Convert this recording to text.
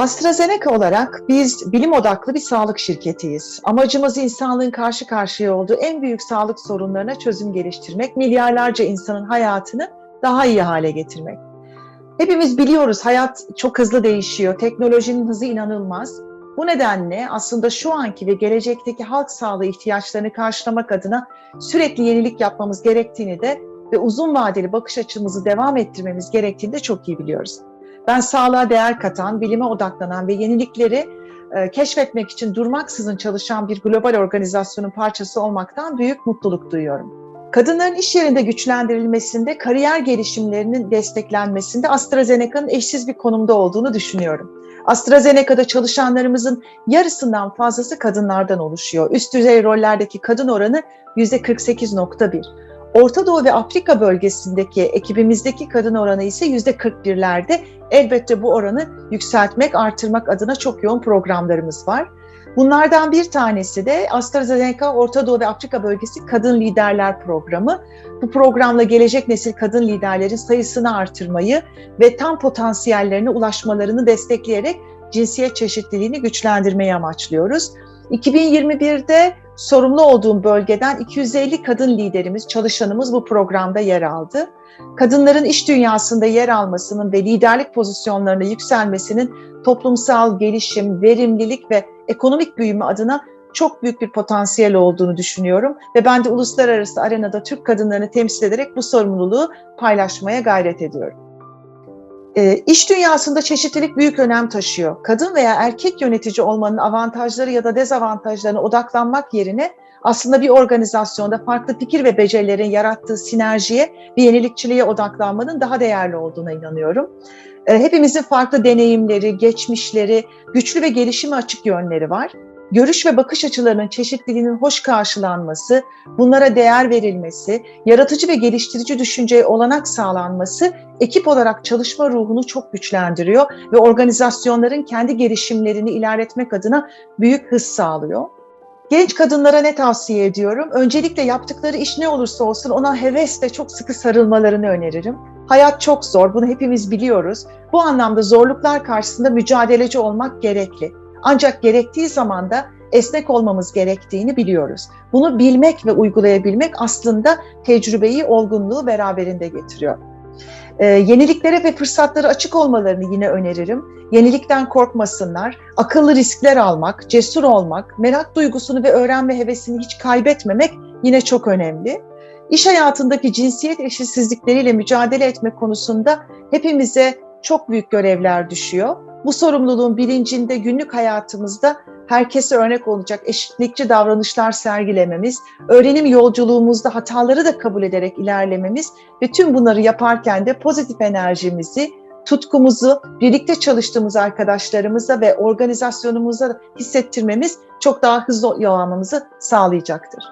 AstraZeneca olarak biz bilim odaklı bir sağlık şirketiyiz. Amacımız insanlığın karşı karşıya olduğu en büyük sağlık sorunlarına çözüm geliştirmek, milyarlarca insanın hayatını daha iyi hale getirmek. Hepimiz biliyoruz hayat çok hızlı değişiyor, teknolojinin hızı inanılmaz. Bu nedenle aslında şu anki ve gelecekteki halk sağlığı ihtiyaçlarını karşılamak adına sürekli yenilik yapmamız gerektiğini de ve uzun vadeli bakış açımızı devam ettirmemiz gerektiğini de çok iyi biliyoruz. Ben sağlığa değer katan, bilime odaklanan ve yenilikleri e, keşfetmek için durmaksızın çalışan bir global organizasyonun parçası olmaktan büyük mutluluk duyuyorum. Kadınların iş yerinde güçlendirilmesinde, kariyer gelişimlerinin desteklenmesinde AstraZeneca'nın eşsiz bir konumda olduğunu düşünüyorum. AstraZeneca'da çalışanlarımızın yarısından fazlası kadınlardan oluşuyor. Üst düzey rollerdeki kadın oranı %48.1. Orta Doğu ve Afrika bölgesindeki ekibimizdeki kadın oranı ise %41'lerde. Elbette bu oranı yükseltmek, artırmak adına çok yoğun programlarımız var. Bunlardan bir tanesi de AstraZeneca Orta Doğu ve Afrika Bölgesi Kadın Liderler Programı. Bu programla gelecek nesil kadın liderlerin sayısını artırmayı ve tam potansiyellerine ulaşmalarını destekleyerek cinsiyet çeşitliliğini güçlendirmeyi amaçlıyoruz. 2021'de sorumlu olduğum bölgeden 250 kadın liderimiz, çalışanımız bu programda yer aldı. Kadınların iş dünyasında yer almasının ve liderlik pozisyonlarına yükselmesinin toplumsal gelişim, verimlilik ve ekonomik büyüme adına çok büyük bir potansiyel olduğunu düşünüyorum ve ben de uluslararası arenada Türk kadınlarını temsil ederek bu sorumluluğu paylaşmaya gayret ediyorum. E, iş dünyasında çeşitlilik büyük önem taşıyor. Kadın veya erkek yönetici olmanın avantajları ya da dezavantajlarına odaklanmak yerine aslında bir organizasyonda farklı fikir ve becerilerin yarattığı sinerjiye ve yenilikçiliğe odaklanmanın daha değerli olduğuna inanıyorum. E, hepimizin farklı deneyimleri, geçmişleri, güçlü ve gelişime açık yönleri var görüş ve bakış açılarının çeşitliliğinin hoş karşılanması, bunlara değer verilmesi, yaratıcı ve geliştirici düşünceye olanak sağlanması ekip olarak çalışma ruhunu çok güçlendiriyor ve organizasyonların kendi gelişimlerini ilerletmek adına büyük hız sağlıyor. Genç kadınlara ne tavsiye ediyorum? Öncelikle yaptıkları iş ne olursa olsun ona hevesle çok sıkı sarılmalarını öneririm. Hayat çok zor, bunu hepimiz biliyoruz. Bu anlamda zorluklar karşısında mücadeleci olmak gerekli. Ancak gerektiği zaman da esnek olmamız gerektiğini biliyoruz. Bunu bilmek ve uygulayabilmek aslında tecrübeyi, olgunluğu beraberinde getiriyor. Ee, yeniliklere ve fırsatlara açık olmalarını yine öneririm. Yenilikten korkmasınlar, akıllı riskler almak, cesur olmak, merak duygusunu ve öğrenme hevesini hiç kaybetmemek yine çok önemli. İş hayatındaki cinsiyet eşitsizlikleriyle mücadele etme konusunda hepimize çok büyük görevler düşüyor. Bu sorumluluğun bilincinde günlük hayatımızda herkese örnek olacak eşitlikçi davranışlar sergilememiz, öğrenim yolculuğumuzda hataları da kabul ederek ilerlememiz ve tüm bunları yaparken de pozitif enerjimizi, tutkumuzu birlikte çalıştığımız arkadaşlarımıza ve organizasyonumuza hissettirmemiz çok daha hızlı yol almamızı sağlayacaktır.